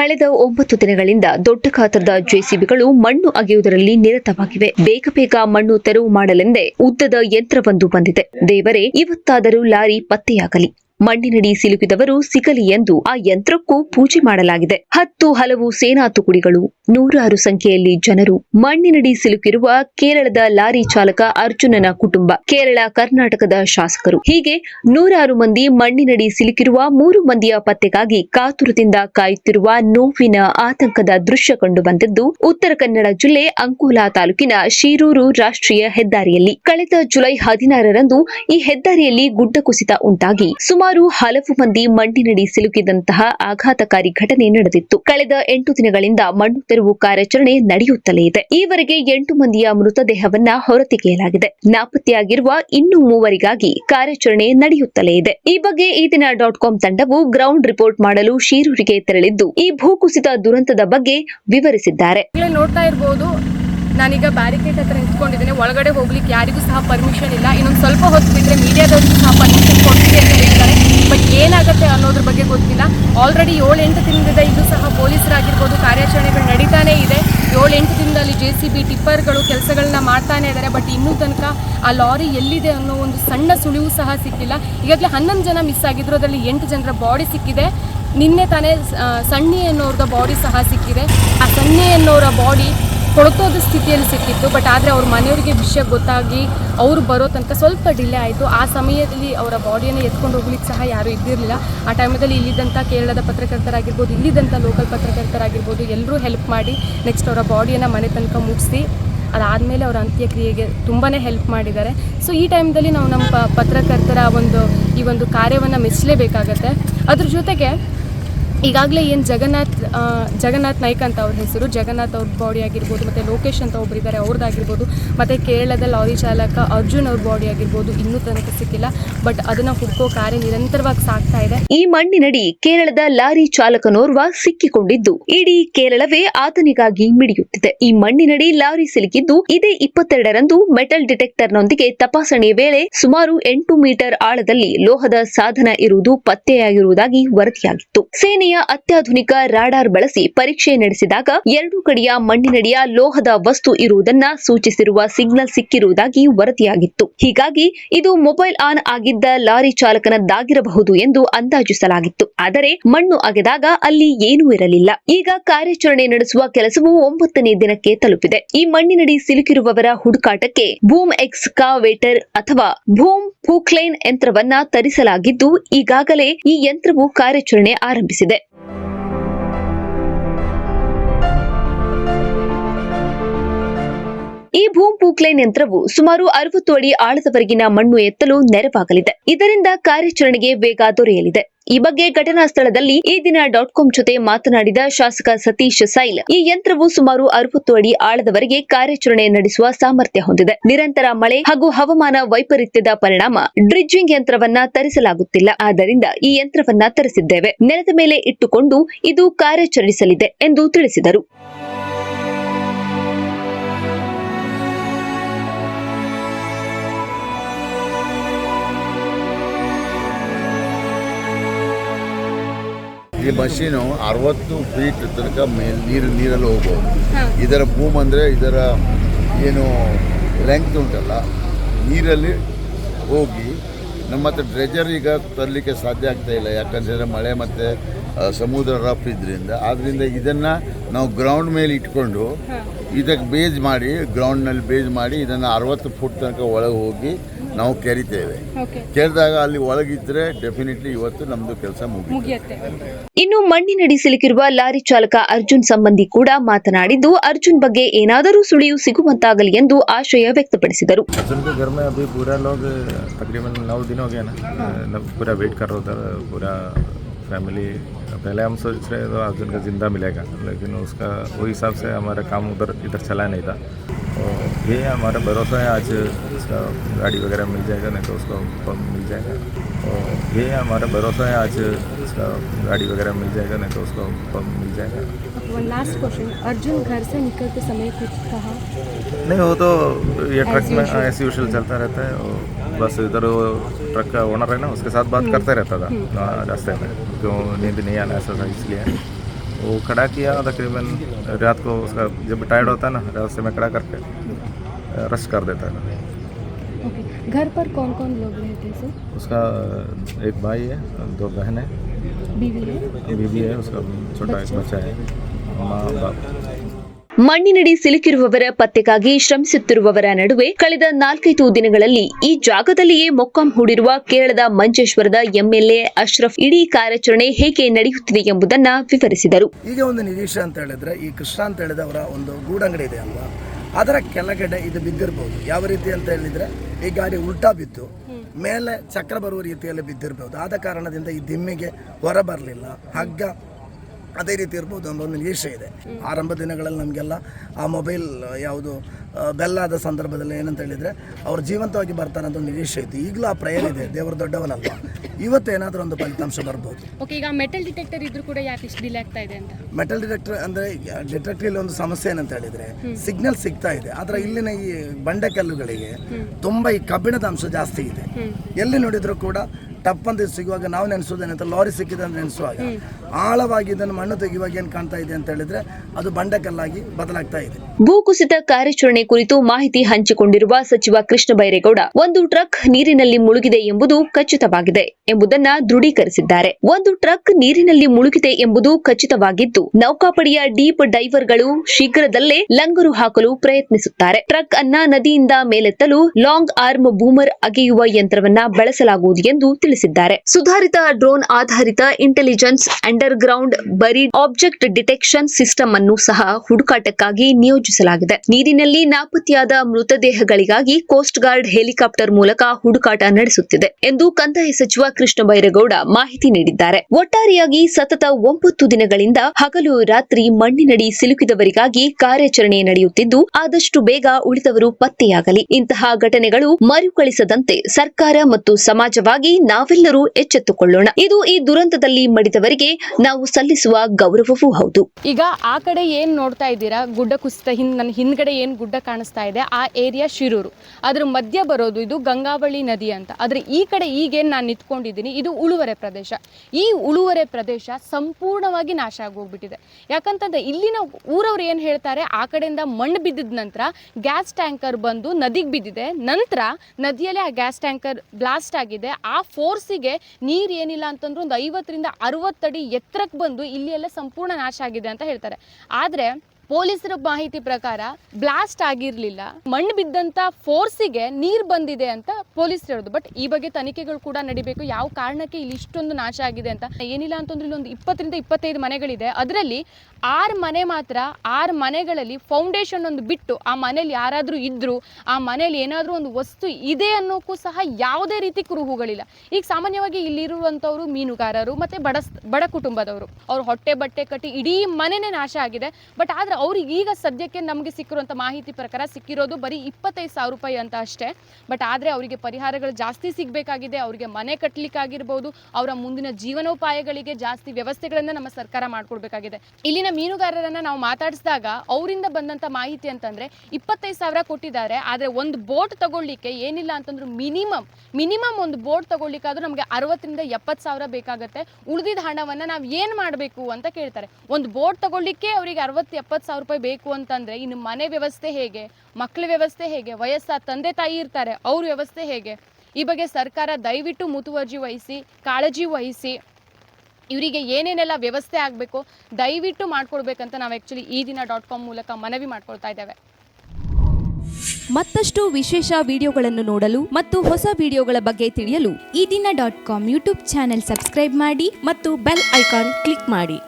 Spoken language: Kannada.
ಕಳೆದ ಒಂಬತ್ತು ದಿನಗಳಿಂದ ದೊಡ್ಡ ಗಾತ್ರದ ಜೆಸಿಬಿಗಳು ಮಣ್ಣು ಅಗೆಯುವುದರಲ್ಲಿ ನಿರತವಾಗಿವೆ. ಬೇಗ ಬೇಗ ಮಣ್ಣು ತೆರವು ಮಾಡಲೆಂದೇ ಉದ್ದದ ಯಂತ್ರವೊಂದು ಬಂದಿದೆ. ದೇವರೇ, ಇವತ್ತಾದರೂ ಲಾರಿ ಪತ್ತೆಯಾಗಲಿ. ಮಣ್ಣಿನಡಿ ಸಿಲುಕಿದವರು ಸಿಗಲಿ ಎಂದು ಆ ಯಂತ್ರಕ್ಕೂ ಪೂಜೆ ಮಾಡಲಾಗಿದೆ. ಹತ್ತು ಹಲವು ಸೇನಾ ತುಕುಡಿಗಳು, ನೂರಾರು ಸಂಖ್ಯೆಯಲ್ಲಿ ಜನರು ಮಣ್ಣಿನಡಿ ಸಿಲುಕಿರುವ ಕೇರಳದ ಲಾರಿ ಚಾಲಕ ಅರ್ಜುನನ ಕುಟುಂಬ, ಕೇರಳ, ಕರ್ನಾಟಕದ ಶಾಸಕರು. ಹೀಗೆ ನೂರಾರು ಮಂದಿ ಮಣ್ಣಿನಡಿ ಸಿಲುಕಿರುವ ಮೂರು ಮಂದಿಯ ಪತ್ತೆಗಾಗಿ ಕಾತುರದಿಂದ ಕಾಯುತ್ತಿರುವ ನೋವಿನ ಆತಂಕದ ದೃಶ್ಯ ಕಂಡು ಬಂದಿದ್ದು ಉತ್ತರ ಕನ್ನಡ ಜಿಲ್ಲೆ ಅಂಕೋಲಾ ತಾಲೂಕಿನ ಶೀರೂರು ರಾಷ್ಟ್ರೀಯ ಹೆದ್ದಾರಿಯಲ್ಲಿ ಕಳೆದ ಜುಲೈ ಹದಿನಾರರಂದು ಈ ಹೆದ್ದಾರಿಯಲ್ಲಿ ಗುಡ್ಡ ಕುಸಿತ ಉಂಟಾಗಿ ಸುಮಾರು ಹಲವು ಮಂದಿ ಮಣ್ಣಿನಡಿ ಸಿಲುಕಿದಂತಹ ಆಘಾತಕಾರಿ ಘಟನೆ ನಡೆದಿತ್ತು. ಕಳೆದ ಎಂಟು ದಿನಗಳಿಂದ ಮಣ್ಣು ತೆರವು ಕಾರ್ಯಾಚರಣೆ ನಡೆಯುತ್ತಲೇ ಇದೆ. ಈವರೆಗೆ ಎಂಟು ಮಂದಿಯ ಮೃತದೇಹವನ್ನ ಹೊರತೆಗೆಯಲಾಗಿದೆ. ನಾಪತ್ತೆಯಾಗಿರುವ ಇನ್ನು ಮೂವರಿಗಾಗಿ ಕಾರ್ಯಾಚರಣೆ ನಡೆಯುತ್ತಲೇ ಇದೆ. ಈ ಬಗ್ಗೆ ಈ ದಿನ ಡಾಟ್ ಕಾಂ ತಂಡವು ಗ್ರೌಂಡ್ ರಿಪೋರ್ಟ್ ಮಾಡಲು ಶೀರೂರಿಗೆ ತೆರಳಿದ್ದು, ಈ ಭೂಕುಸಿತ ದುರಂತದ ಬಗ್ಗೆ ವಿವರಿಸಿದ್ದಾರೆ. ನೋಡ್ತಾ ಇರಬಹುದು ನಾನೀಗ ಬ್ಯಾರಿಕೇಡ್ ಹತ್ರ ನಿಂತ್ಕೊಂಡಿದ್ದೇನೆ. ಒಳಗಡೆ ಹೋಗ್ಲಿಕ್ಕೆ ಯಾರಿಗೂ ಸಹ ಪರ್ಮಿಷನ್ ಇಲ್ಲ. ಇನ್ನೊಂದು ಸ್ವಲ್ಪ ಹೊತ್ತು ಬಿಟ್ಟರೆ ಮೀಡಿಯಾದವರಿಗೂ ಸಹ ಪರ್ಮಿಷನ್ ಕೊಡ್ತೀವಿ ಅಂತ ಹೇಳಿದ್ದಾರೆ. ಬಟ್ ಏನಾಗುತ್ತೆ ಅನ್ನೋದ್ರ ಬಗ್ಗೆ ಗೊತ್ತಿಲ್ಲ. ಆಲ್ರೆಡಿ ಏಳು ಎಂಟು ದಿನದಿಂದ ಇದು ಸಹ ಪೊಲೀಸರಾಗಿರ್ಬೋದು, ಕಾರ್ಯಾಚರಣೆಗಳು ನಡೀತಾನೇ ಇದೆ. ಏಳು ಎಂಟು ದಿನದಲ್ಲಿ ಜೆ ಸಿ ಬಿ ಟಿಪ್ಪರ್ಗಳು ಕೆಲಸಗಳನ್ನ ಮಾಡ್ತಾನೆ ಇದ್ದಾರೆ ಬಟ್ ಇನ್ನೂ ತನಕ ಆ ಲಾರಿ ಎಲ್ಲಿದೆ ಅನ್ನೋ ಒಂದು ಸಣ್ಣ ಸುಳಿವು ಸಹ ಸಿಕ್ಕಿಲ್ಲ. ಈಗಾಗಲೇ ಹನ್ನೊಂದು ಜನ ಮಿಸ್ ಆಗಿದ್ರು, ಅದರಲ್ಲಿ ಎಂಟು ಜನರ ಬಾಡಿ ಸಿಕ್ಕಿದೆ. ನಿನ್ನೆ ತಾನೇ ಸಣ್ಣಿ ಅನ್ನೋರ್ದ ಬಾಡಿ ಸಹ ಸಿಕ್ಕಿದೆ. ಆ ಸಣ್ಣಿ ಅನ್ನೋರ ಬಾಡಿ ಕೊಳತೋದ ಸ್ಥಿತಿಯಲ್ಲಿ ಸಿಕ್ಕಿತ್ತು ಬಟ್ ಆದರೆ ಅವ್ರ ಮನೆಯವರಿಗೆ ವಿಷಯ ಗೊತ್ತಾಗಿ ಅವರು ಬರೋ ತನಕ ಸ್ವಲ್ಪ ಡಿಲೇ ಆಯಿತು. ಆ ಸಮಯದಲ್ಲಿ ಅವರ ಬಾಡಿಯನ್ನು ಎತ್ಕೊಂಡು ಹೋಗ್ಲಿಕ್ಕೆ ಸಹ ಯಾರೂ ಇದ್ದಿರಲಿಲ್ಲ. ಆ ಟೈಮಲ್ಲಿ ಇಲ್ಲಿದ್ದಂಥ ಕೇರಳದ ಪತ್ರಕರ್ತರಾಗಿರ್ಬೋದು ಇಲ್ಲಿದ್ದಂಥ ಲೋಕಲ್ ಪತ್ರಕರ್ತರಾಗಿರ್ಬೋದು ಎಲ್ಲರೂ ಹೆಲ್ಪ್ ಮಾಡಿ ನೆಕ್ಸ್ಟ್ ಅವರ ಬಾಡಿಯನ್ನು ಮನೆ ತನಕ ಮುಗಿಸಿ, ಅದಾದಮೇಲೆ ಅವರ ಅಂತ್ಯಕ್ರಿಯೆಗೆ ತುಂಬಾ ಹೆಲ್ಪ್ ಮಾಡಿದ್ದಾರೆ. ಸೊ ಈ ಟೈಮ್ದಲ್ಲಿ ನಾವು ನಮ್ಮ ಪತ್ರಕರ್ತರ ಒಂದು, ಈ ಒಂದು ಕಾರ್ಯವನ್ನು ಮೆಚ್ಚಲೇಬೇಕಾಗತ್ತೆ. ಅದ್ರ ಜೊತೆಗೆ ಈಗಾಗಲೇ ಏನು ಜಗನ್ನಾಥ್ ಜಗನ್ನಾಥ್ ನಾಯ್ಕ್ ಅಂತ ಅವ್ರ ಹೆಸರು, ಜಗನ್ನಾಥ್ ಅವ್ರ ಬಾಡಿ ಆಗಿರ್ಬೋದು, ಮತ್ತು ಲೋಕೇಶ್ ಅಂತ ಒಬ್ಬರಿದ್ದಾರೆ ಅವ್ರದ್ದಾಗಿರ್ಬೋದು ಮತ್ತು ಕೇರಳದ ಲಾರಿ ಚಾಲಕ ಅರ್ಜುನ್ ಅವ್ರ ಬಾಡಿ ಆಗಿರ್ಬೋದು, ಇನ್ನೂ ತನಕ ಸಿಕ್ಕಿಲ್ಲ. ಬಟ್ ಅದನ್ನು ಹುಡುಕೋ ಕಾರ್ಯ ನಿರಂತರವಾಗಿ ಸಾಗ್ತಾ ಇದೆ. ಈ ಮಣ್ಣಿನಡಿ ಕೇರಳದ ಲಾರಿ ಚಾಲಕನೋರ್ವ ಸಿಕ್ಕಿಕೊಂಡಿದ್ದು. ಇಡೀ ಕೇರಳವೇ ಆತನಿಗಾಗಿ ಮಿಡಿಯುತ್ತಿದೆ. ಈ ಮಣ್ಣಿನಡಿ ಲಾರಿ ಸಿಲುಕಿದ್ದು ಇದೇ ಇಪ್ಪತ್ತೆರಡರಂದು ಮೆಟಲ್ ಡಿಟೆಕ್ಟರ್ನೊಂದಿಗೆ ತಪಾಸಣೆ ವೇಳೆ ಸುಮಾರು ಎಂಟು ಮೀಟರ್ ಆಳದಲ್ಲಿ ಲೋಹದ ಸಾಧನ ಇರುವುದು ಪತ್ತೆಯಾಗಿರುವುದಾಗಿ ವರದಿಯಾಗಿತ್ತು. ಸೇನೆಯ ಅತ್ಯಾಧುನಿಕ ರಾಡಾರ್ ಬಳಸಿ ಪರೀಕ್ಷೆ ನಡೆಸಿದಾಗ ಎರಡು ಕಡೆಯ ಮಣ್ಣಿನಡಿಯ ಲೋಹದ ವಸ್ತು ಇರುವುದನ್ನ ಸೂಚಿಸಿರುವ ಸಿಗ್ನಲ್ ಸಿಕ್ಕಿರುವುದಾಗಿ ವರದಿಯಾಗಿತ್ತು. ಹೀಗಾಗಿ ಇದು ಮೊಬೈಲ್ ಆನ್ ಆಗಿದ್ದ ಲಾರಿ ಚಾಲಕನದ್ದಾಗಿರಬಹುದು ಎಂದು ಅಂದಾಜಿಸಲಾಗಿತ್ತು. ಆದರೆ ಮಣ್ಣು ಅಗೆದಾಗ ಅಲ್ಲಿ ಏನೂ ಇರಲಿಲ್ಲ. ಈಗ ಕಾರ್ಯಾಚರಣೆ ನಡೆಸುವ ಕೆಲಸವು ಒಂಬತ್ತನೇ ದಿನಕ್ಕೆ ತಲುಪಿದೆ. ಈ ಮಣ್ಣಿನಡಿ ಸಿಲುಕಿರುವವರ ಹುಡುಕಾಟಕ್ಕೆ ಬೂಮ್ ಎಕ್ಸ್ಕಾವೇಟರ್ ಅಥವಾ ಭೂಮ್ ಪೂಕ್ಲೈನ್ ಯಂತ್ರವನ್ನ ತರಿಸಲಾಗಿದ್ದು ಈಗಾಗಲೇ ಈ ಯಂತ್ರವು ಕಾರ್ಯಾಚರಣೆ ಆರಂಭಿಸಿದೆ. ಈ ಭೂಮ್ ಪೂಕ್ಲೈನ್ ಯಂತ್ರವು ಸುಮಾರು ಅರವತ್ತು ಅಡಿ ಆಳದವರೆಗಿನ ಮಣ್ಣು ಎತ್ತಲು ನೆರವಾಗಲಿದೆ. ಇದರಿಂದ ಕಾರ್ಯಾಚರಣೆಗೆ ವೇಗ ದೊರೆಯಲಿದೆ. ಈ ಬಗ್ಗೆ ಘಟನಾ ಸ್ಥಳದಲ್ಲಿ ಈ ದಿನ ಡಾಟ್ ಕಾಂ ಜೊತೆ ಮಾತನಾಡಿದ ಶಾಸಕ ಸತೀಶ್ ಸೈಲ್, ಈ ಯಂತ್ರವು ಸುಮಾರು ಅರವತ್ತು ಅಡಿ ಆಳದವರೆಗೆ ಕಾರ್ಯಾಚರಣೆ ನಡೆಸುವ ಸಾಮರ್ಥ್ಯ ಹೊಂದಿದೆ. ನಿರಂತರ ಮಳೆ ಹಾಗೂ ಹವಾಮಾನ ವೈಪರೀತ್ಯದ ಪರಿಣಾಮ ಡ್ರಿಡ್ಜಿಂಗ್ ಯಂತ್ರವನ್ನ ತರಿಸಲಾಗುತ್ತಿಲ್ಲ. ಆದ್ದರಿಂದ ಈ ಯಂತ್ರವನ್ನ ತರಿಸಿದ್ದೇವೆ. ನೆಲದ ಮೇಲೆ ಇಟ್ಟುಕೊಂಡು ಇದು ಕಾರ್ಯಾಚರಿಸಲಿದೆ ಎಂದು ತಿಳಿಸಿದರು. ಈ ಮಷೀನು ಅರವತ್ತು ಫೀಟ್ ತನಕ ಮೇಲ್ ನೀರು ನೀರಲ್ಲಿ ಹೋಗ್ಬೋದು. ಇದರ ಬೂಮ್ ಅಂದರೆ ಇದರ ಏನು ಲೆಂತ್ ಉಂಟಲ್ಲ ನೀರಲ್ಲಿ ಹೋಗಿ ನಮ್ಮ ಹತ್ರ ಡ್ರೆಜರ್ ಈಗ ತರಲಿಕ್ಕೆ ಸಾಧ್ಯ ಆಗ್ತಾ ಇಲ್ಲ. ಯಾಕಂದರೆ ಮಳೆ ಮತ್ತು ಸಮುದ್ರ ರಫ್ ಇದರಿಂದ. ಆದ್ದರಿಂದ ಇದನ್ನು ನಾವು ಗ್ರೌಂಡ್ ಮೇಲೆ ಇಟ್ಕೊಂಡು ಇದಕ್ಕೆ ಬೇಜ್ ಮಾಡಿ ಗ್ರೌಂಡ್ನಲ್ಲಿ ಬೇಜ್ ಮಾಡಿ ಇದನ್ನು ಅರವತ್ತು ಫುಟ್ ತನಕ ಒಳಗೆ ಹೋಗಿ ನಾವು ಕೆರಿತೇವೆ ಓಕೆ ಕೆರೆದಾಗ ಅಲ್ಲಿ ಒಳಗಿದ್ರೆ ಡೆಫಿನೆಟ್ಲಿ ಇವತ್ತು ನಮ್ಮದು ಕೆಲಸ ಮುಗಿಯುತ್ತೆ ಮುಗಿಯತ್ತೆ ಇನ್ನು ಮಣ್ಣಿನಡಿ ಸಿಲುಕಿರುವ ಲಾರಿ ಚಾಲಕ ಅರ್ಜುನ್ ಸಂಬಂಧಿ ಕೂಡ ಮಾತನಾಡಿದ್ದು ಅರ್ಜುನ್ ಬಗ್ಗೆ ಏನಾದರೂ ಸುಳಿವು ಸಿಗುವಂತಾಗಲಿ ಎಂದು ಆಶಯ ವ್ಯಕ್ತಪಡಿಸಿದರು अर्जुन के घर में अभी पूरा लोग तकरीबन नौ दिन हो गया ना न- पूरा वेट कर रहा था पूरा फैमिली पहले हम सोच रहे तो अर्जुन का ज़िंदा मिलेगा लेकिन उसका वो हिसाब से हमारा काम उधर इधर चला नहीं था तो ये हमारा भरोसा है आज उसका गाड़ी वगैरह मिल जाएगा नहीं तो उसको पम्प मिल जाएगा। तो ये हमारा भरोसा है आज उसका गाड़ी वगैरह मिल जाएगा नहीं तो उसको पम्प मिल जाएगा। लास्ट क्वेश्चन अर्जुन घर से निकलते समय कुछ कहा? नहीं वो तो ये ट्रक में. ऐसे यूशल चलता रहता है और बस इधर वो ट्रक का ओनर है ना उसके साथ बात करते रहता था हाँ, रास्ते में क्यों नींद नहीं आना ऐसा था इसलिए। वो खड़ा किया तकरीबन रात को उसका जब टायर्ड होता है ना रास्ते मैं खड़ा करके रश कर देता है ओके घर पर कौन कौन लोग रहते सर उसका एक भाई है दो बहन है। बीवी है? बीवी है उसका छोटा एक बच्चा है। माँ बाप ಮಣ್ಣಿನಡಿ ಸಿಲುಕಿರುವವರ ಪತ್ತೆಗಾಗಿ ಶ್ರಮಿಸುತ್ತಿರುವವರ ನಡುವೆ ಕಳೆದ ನಾಲ್ಕೈದು ದಿನಗಳಲ್ಲಿ ಈ ಜಾಗದಲ್ಲಿಯೇ ಮೊಕ್ಕಂ ಹೂಡಿರುವ ಕೇರಳದ ಮಂಜೇಶ್ವರದ ಎಂಎಲ್ಎ ಅಶ್ರಫ್ ಇಡೀ ಕಾರ್ಯಾಚರಣೆ ಹೇಗೆ ನಡೆಯುತ್ತಿದೆ ಎಂಬುದನ್ನ ವಿವರಿಸಿದರು. ಈಗ ಒಂದು ನಿರೀಕ್ಷೆ ಅಂತ ಹೇಳಿದ್ರೆ ಈ ಕೃಷ್ಣ ಅಂತ ಹೇಳಿದವರ ಒಂದು ಗೂಡಂಗಡಿ ಇದೆ ಅಲ್ವಾ? ಅದರ ಕೆಳಗಡೆ ಇದು ಬಿದ್ದಿರಬಹುದು ಯಾವ ರೀತಿ ಅಂತ ಹೇಳಿದ್ರೆ ಈ ಗಾಡಿ ಉಲ್ಟಾ ಬಿದ್ದು ಮೇಲೆ ಚಕ್ರ ಬರುವ ರೀತಿಯಲ್ಲಿ ಬಿದ್ದಿರಬಹುದು ಆದ ಕಾರಣದಿಂದ ಈ ದಿಮ್ಮಿಗೆ ಹೊರ ಬರಲಿಲ್ಲ. ಹಗ್ಗ ಅದೇ ರೀತಿ ಇರ್ಬೋದು ಅನ್ನೋ ಒಂದು ನಿರೀಕ್ಷೆ ಇದೆ. ಆರಂಭ ದಿನಗಳಲ್ಲಿ ನಮಗೆಲ್ಲ ಆ ಮೊಬೈಲ್ ಯಾವುದು ಬೆಲ್ಲಾದ ಸಂದರ್ಭದಲ್ಲಿ ಏನಂತ ಹೇಳಿದರೆ ಅವ್ರು ಜೀವಂತವಾಗಿ ಬರ್ತಾರೆ ಅಂತ ಒಂದು ನಿರೀಕ್ಷೆ ಇತ್ತು. ಈಗಲೂ ಆ ಪ್ರಯಾಣ ಇದೆ. ದೇವರು ದೊಡ್ಡವನಲ್ಲ ಇವತ್ತು ಏನಾದರೂ ಒಂದು ಫಲಿತಾಂಶ ಬರ್ಬೋದು. ಓಕೆ ಈಗ ಮೆಟಲ್ ಡಿಟೆಕ್ಟರ್ ಇದ್ರೂ ಕೂಡ ಯಾಕೆ ಇಷ್ಟು ಡಿಲೇ ಆಗ್ತಾ ಇದೆ ಅಂತ? ಮೆಟಲ್ ಡಿಟೆಕ್ಟರ್ ಅಂದರೆ ಡಿಟೆಕ್ಟರ್ ಒಂದು ಸಮಸ್ಯೆ ಏನಂತ ಹೇಳಿದ್ರೆ ಸಿಗ್ನಲ್ ಸಿಗ್ತಾ ಇದೆ. ಆದರೆ ಇಲ್ಲಿನ ಈ ಬಂಡೆ ಕಲ್ಲುಗಳಿಗೆ ತುಂಬ ಈ ಕಬ್ಬಿಣದ ಅಂಶ ಜಾಸ್ತಿ ಇದೆ. ಎಲ್ಲಿ ನೋಡಿದರೂ ಕೂಡ ಟಪ್ ಅಂತ ಸಿಗುವಾಗ ನಾವು ನೆನೆಸೋದೇನಂತ ಲಾರಿ ಸಿಕ್ಕಿದೆ ಅಂತ ನೆನೆಸುವಾಗ. ಆಳವಾಗಿ ಇದನ್ನು ಮಣ್ಣು ತೆಗೆಯುವಾಗ ಏನು ಕಾಣ್ತಾ ಇದೆ ಅಂತ ಹೇಳಿದ್ರೆ ಅದು ಬಂಡಕಲ್ಲಾಗಿ ಬದಲಾಗ್ತಾ ಇದೆ. ಭೂಕುಸಿತ ಕಾರ್ಯಾಚರಣೆ ಕುರಿತು ಮಾಹಿತಿ ಹಂಚಿಕೊಂಡಿರುವ ಸಚಿವ ಕೃಷ್ಣ ಬೈರೇಗೌಡ ಒಂದು ಟ್ರಕ್ ನೀರಿನಲ್ಲಿ ಮುಳುಗಿದೆ ಎಂಬುದು ಖಚಿತವಾಗಿದೆ ಎಂಬುದನ್ನ ದೃಢೀಕರಿಸಿದ್ದಾರೆ. ಒಂದು ಟ್ರಕ್ ನೀರಿನಲ್ಲಿ ಮುಳುಗಿದೆ ಎಂಬುದು ಖಚಿತವಾಗಿದ್ದು ನೌಕಾಪಡೆಯ ಡೀಪ್ ಡೈವರ್ಗಳು ಶೀಘ್ರದಲ್ಲೇ ಲಂಗರು ಹಾಕಲು ಪ್ರಯತ್ನಿಸುತ್ತಾರೆ. ಟ್ರಕ್ ಅನ್ನ ನದಿಯಿಂದ ಮೇಲೆತ್ತಲು ಲಾಂಗ್ ಆರ್ಮ್ ಬೂಮರ್ ಅಗೆಯುವ ಯಂತ್ರವನ್ನ ಬಳಸಲಾಗುವುದು ಎಂದು ತಿಳಿಸಿದ್ದಾರೆ. ಸುಧಾರಿತ ಡ್ರೋನ್ ಆಧಾರಿತ intelligence under ground buried object detection system ಅನ್ನು ಸಹ ಹುಡುಕಾಟಕ್ಕಾಗಿ ನಿಯೋಜಿಸಲಾಗಿದೆ. ನೀರಿನಲ್ಲಿ ನಾಪತ್ತೆಯಾದ ಮೃತದೇಹಗಳಿಗಾಗಿ ಕೋಸ್ಟ್ ಗಾರ್ಡ್ ಹೆಲಿಕಾಪ್ಟರ್ ಮೂಲಕ ಹುಡುಕಾಟ ನಡೆಸುತ್ತಿದೆ ಎಂದು ಕಂದಾಯ ಸಚಿವ ಕೃಷ್ಣ ಬೈರೇಗೌಡ ಮಾಹಿತಿ ನೀಡಿದ್ದಾರೆ. ಒಟ್ಟಾರೆಯಾಗಿ ಸತತ ಒಂಬತ್ತು ದಿನಗಳಿಂದ ಹಗಲು ರಾತ್ರಿ ಮಣ್ಣಿನಡಿ ಸಿಲುಕಿದವರಿಗಾಗಿ ಕಾರ್ಯಾಚರಣೆ ನಡೆಯುತ್ತಿದ್ದು, ಆದಷ್ಟು ಬೇಗ ಉಳಿದವರು ಪತ್ತೆಯಾಗಲಿ. ಇಂತಹ ಘಟನೆಗಳು ಮರುಕಳಿಸದಂತೆ ಸರ್ಕಾರ ಮತ್ತು ಸಮಾಜವಾಗಿ ನಾವೆಲ್ಲರೂ ಎಚ್ಚೆತ್ತುಕೊಳ್ಳೋಣ. ಇದು ಈ ದುರಂತದಲ್ಲಿ ಮಡಿದವರಿಗೆ ನಾವು ಸಲ್ಲಿಸುವ ಗೌರವವೂ ಹೌದು. ಈಗ ಆ ಕಡೆ ಏನ್ ನೋಡ್ತಾ ಇದ್ದೀರಾ? ಗುಡ್ಡ ಕುಸಿತ ಹಿಂದ್ ನನ್ನ ಹಿಂದ್ಗಡೆ ಏನು ಗುಡ್ಡ ಕಾಣಿಸ್ತಾ ಇದೆ? ಆ ಏರಿಯಾ ಶಿರೂರು. ಅದ್ರ ಮಧ್ಯ ಬರೋದು ಇದು ಗಂಗಾವಳಿ ನದಿ ಅಂತ. ಆದ್ರೆ ಈ ಕಡೆ ಈಗೇನ್ ನಾನು ನಿಂತ್ಕೊಂಡಿದ್ದೀನಿ, ಇದು ಉಳುವರೆ ಪ್ರದೇಶ. ಈ ಉಳುವರೆ ಪ್ರದೇಶ ಸಂಪೂರ್ಣವಾಗಿ ನಾಶ ಆಗೋಗ್ಬಿಟ್ಟಿದೆ. ಯಾಕಂತಂದ್ರೆ ಇಲ್ಲಿನ ಊರವ್ರು ಏನು ಹೇಳ್ತಾರೆ? ಆ ಕಡೆಯಿಂದ ಮಣ್ಣು ಬಿದ್ದಿದ ನಂತರ ಗ್ಯಾಸ್ ಟ್ಯಾಂಕರ್ ಬಂದು ನದಿಗೆ ಬಿದ್ದಿದೆ. ನಂತರ ನದಿಯಲ್ಲಿ ಆ ಗ್ಯಾಸ್ ಟ್ಯಾಂಕರ್ ಬ್ಲಾಸ್ಟ್ ಆಗಿದೆ. ಆ ಫೋರ್ಸಿಗೆ ನೀರು ಏನಿಲ್ಲ ಅಂತಂದ್ರೆ ಒಂದು ಐವತ್ತರಿಂದ ಅರವತ್ತಡಿ ಎತ್ತರಕ್ಕೆ ಬಂದು ಇಲ್ಲಿ ಎಲ್ಲ ಸಂಪೂರ್ಣ ನಾಶ ಆಗಿದೆ ಅಂತ ಹೇಳ್ತಾರೆ. ಆದರೆ ಪೊಲೀಸರ ಮಾಹಿತಿ ಪ್ರಕಾರ ಬ್ಲಾಸ್ಟ್ ಆಗಿರಲಿಲ್ಲ. ಮಣ್ಣು ಬಿದ್ದಂಥ ಫೋರ್ಸಿಗೆ ನೀರು ಬಂದಿದೆ ಅಂತ ಪೊಲೀಸರು ಹೇಳೋದು. ಬಟ್ ಈ ಬಗ್ಗೆ ತನಿಖೆಗಳು ಕೂಡ ನಡಿಬೇಕು. ಯಾವ ಕಾರಣಕ್ಕೆ ಇಲ್ಲಿ ಇಷ್ಟೊಂದು ನಾಶ ಆಗಿದೆ ಅಂತ ಏನಿಲ್ಲ ಅಂತಂದ್ರೆ ಇಲ್ಲಿ ಒಂದು ಇಪ್ಪತ್ತರಿಂದ ಇಪ್ಪತ್ತೈದು ಮನೆಗಳಿದೆ. ಅದರಲ್ಲಿ ಆರು ಮನೆ ಮಾತ್ರ, ಆರು ಮನೆಗಳಲ್ಲಿ ಫೌಂಡೇಶನ್ ಒಂದು ಬಿಟ್ಟು ಆ ಮನೆಯಲ್ಲಿ ಯಾರಾದರೂ ಇದ್ದರು ಆ ಮನೆಯಲ್ಲಿ ಏನಾದರೂ ಒಂದು ವಸ್ತು ಇದೆ ಅನ್ನೋಕ್ಕೂ ಸಹ ಯಾವುದೇ ರೀತಿ ಕುರುಹುಗಳಿಲ್ಲ. ಈಗ ಸಾಮಾನ್ಯವಾಗಿ ಇಲ್ಲಿರುವಂಥವ್ರು ಮೀನುಗಾರರು ಮತ್ತು ಬಡ ಬಡ ಕುಟುಂಬದವರು. ಅವ್ರ ಹೊಟ್ಟೆ ಬಟ್ಟೆ ಕಟ್ಟಿ ಇಡೀ ಮನೆನೇ ನಾಶ ಆಗಿದೆ. ಬಟ್ ಆದರೆ ಅವ್ರಿಗೆ ಈಗ ಸದ್ಯಕ್ಕೆ ನಮಗೆ ಸಿಕ್ಕಿರುವಂಥ ಮಾಹಿತಿ ಪ್ರಕಾರ ಸಿಕ್ಕಿರೋದು ಬರೀ ಇಪ್ಪತ್ತೈದು ಸಾವಿರ ರೂಪಾಯಿ ಅಂತ ಅಷ್ಟೇ. ಬಟ್ ಆದರೆ ಅವರಿಗೆ ಪರಿಹಾರಗಳು ಜಾಸ್ತಿ ಸಿಗಬೇಕಾಗಿದೆ, ಅವರಿಗೆ ಮನೆ ಕಟ್ಟಲಿಕ್ಕಾಗಿರ್ಬೋದು ಅವರ ಮುಂದಿನ ಜೀವನೋಪಾಯಗಳಿಗೆ ಜಾಸ್ತಿ ವ್ಯವಸ್ಥೆಗಳನ್ನು ನಮ್ಮ ಸರ್ಕಾರ ಮಾಡಿಕೊಡ್ಬೇಕಾಗಿದೆ. ಇಲ್ಲಿನ ಮೀನುಗಾರರನ್ನ ನಾವು ಮಾತಾಡಿಸಿದಾಗ ಅವರಿಂದ ಬಂದಂಥ ಮಾಹಿತಿ ಅಂತಂದರೆ ಇಪ್ಪತ್ತೈದು ಸಾವಿರ ಕೊಟ್ಟಿದ್ದಾರೆ, ಆದರೆ ಒಂದು ಬೋಟ್ ತಗೊಳ್ಳಿಕ್ಕೆ ಏನಿಲ್ಲ ಅಂತಂದ್ರು ಮಿನಿಮಮ್ ಮಿನಿಮಮ್ ಒಂದು ಬೋಟ್ ತಗೊಳ್ಳಿಕ್ಕಾದ್ರೂ ನಮಗೆ ಅರವತ್ತರಿಂದ ಎಪ್ಪತ್ತು ಸಾವಿರ ಬೇಕಾಗುತ್ತೆ. ಉಳಿದಿದ್ದ ಹಣವನ್ನು ನಾವು ಏನು ಮಾಡಬೇಕು ಅಂತ ಕೇಳ್ತಾರೆ. ಒಂದು ಬೋಟ್ ತಗೊಳ್ಳಿಕ್ಕೆ ಅವರಿಗೆ ಅರವತ್ತು, ಎಪ್ಪತ್ತು ಸಾವಿರ ರೂಪಾಯಿ ಬೇಕು ಅಂತಂದರೆ ಇನ್ನು ಮನೆ ವ್ಯವಸ್ಥೆ ಹೇಗೆ ಮಕ್ಕಳ ವ್ಯವಸ್ಥೆ ಹೇಗೆ ವಯಸ್ಸಾದ ತಂದೆ ತಾಯಿ ಇರ್ತಾರೆ, ಅವ್ರ ವ್ಯವಸ್ಥೆ ಹೇಗೆ? ಈ ಬಗ್ಗೆ ಸರ್ಕಾರ ದಯವಿಟ್ಟು ಮುತುವರ್ಜಿ ವಹಿಸಿ, ಕಾಳಜಿ ವಹಿಸಿ, ಇವರಿಗೆ ಏನೇನೆಲ್ಲ ವ್ಯವಸ್ಥೆ ಆಗಬೇಕು ದಯವಿಟ್ಟು ಮಾಡ್ಕೊಡ್ಬೇಕಂತ ನಾವು ಆ್ಯಕ್ಚುಲಿ ಈ ದಿನ ಡಾಟ್ ಕಾಮ್ ಮೂಲಕ ಮನವಿ ಮಾಡ್ಕೊಳ್ತಾ ಇದ್ದೇವೆ. ಮತ್ತಷ್ಟು ವಿಶೇಷ ವಿಡಿಯೋಗಳನ್ನು ನೋಡಲು ಮತ್ತು ಹೊಸ ವಿಡಿಯೋಗಳ ಬಗ್ಗೆ ತಿಳಿಯಲು ಈ ದಿನ dot com YouTube channel subscribe ಮಾಡಿ ಮತ್ತು ಬೆಲ್ ಐಕಾನ್ ಕ್ಲಿಕ್ ಮಾಡಿ.